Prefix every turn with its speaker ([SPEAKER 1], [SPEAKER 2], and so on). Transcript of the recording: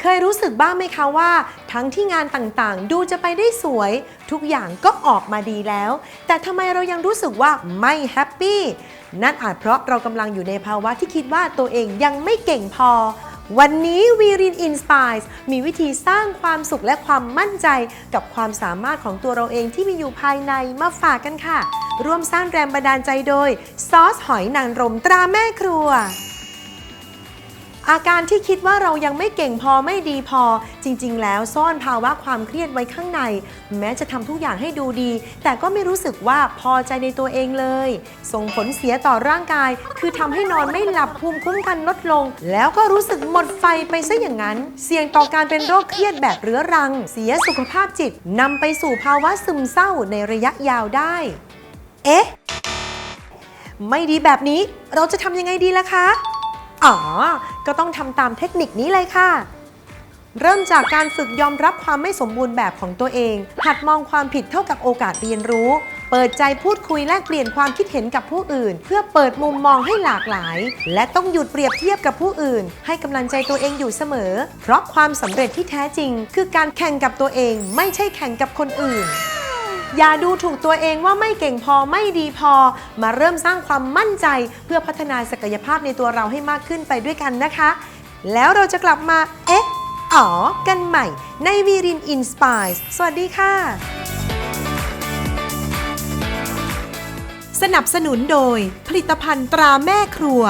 [SPEAKER 1] เคยรู้สึกบ้างไหมคะว่า ทั้งที่งานต่างๆ ดูจะไปได้สวย ทุกอย่างก็ออกมาดีแล้ว แต่ทำไมเรายังรู้สึกว่าไม่แฮปปี้นั่นอาจเพราะเรากำลังอยู่ในภาวะที่คิดว่าตัวเองยังไม่เก่งพอ วันนี้วีรินอินสปายมีวิธีสร้างความสุขและความมั่นใจกับความสามารถของตัวเราเองที่มีอยู่ภายในมาฝากกันค่ะ ร่วมสร้างแรงบันดาลใจโดยซอสหอยนางรมตราแม่ครัว อาการที่คิดว่าเรายังไม่เก่งพอไม่ดีพอ จริง ๆ แล้วซ่อนภาวะความเครียดไว้ข้างใน แม้จะทำทุกอย่างให้ดูดี แต่ก็ไม่รู้สึกว่าพอใจในตัวเองเลย ส่งผลเสียต่อร่างกาย คือทำให้นอนไม่หลับภูมิคุ้มกันลดลง แล้วก็รู้สึกหมดไฟไปซะอย่างนั้น เสี่ยงต่อการเป็นโรคเครียดแบบเรื้อรัง เสียสุขภาพจิตนำไปสู่ภาวะซึมเศร้าในระยะยาวได้ เอ๊ะ ไม่ดีแบบนี้เราจะทำยังไงดีล่ะคะ อ๋อ ก็ต้องทำตามเทคนิคนี้เลยค่ะ เริ่มจากการฝึกยอมรับความไม่สมบูรณ์แบบของตัวเอง หัดมองความผิดเท่ากับโอกาสเรียนรู้ เปิดใจพูดคุยแลกเปลี่ยนความคิดเห็นกับผู้อื่น เพื่อเปิดมุมมองให้หลากหลาย และต้องหยุดเปรียบเทียบกับผู้อื่น ให้กำลังใจตัวเองอยู่เสมอ เพราะความสำเร็จที่แท้จริง คือการแข่งกับตัวเอง ไม่ใช่แข่งกับคนอื่น อย่าดูถูกตัวเองว่าไม่เก่งพอไม่ดีพอ มาเริ่มสร้างความมั่นใจเพื่อพัฒนาศักยภาพในตัวเราให้มากขึ้นไปด้วยกันนะคะ แล้วเราจะกลับมาเอ๊ะอ๋อกันใหม่ในวีรินอินสปายสวัสดีค่ะ สนับสนุนโดยผลิตภัณฑ์ตราแม่ครัว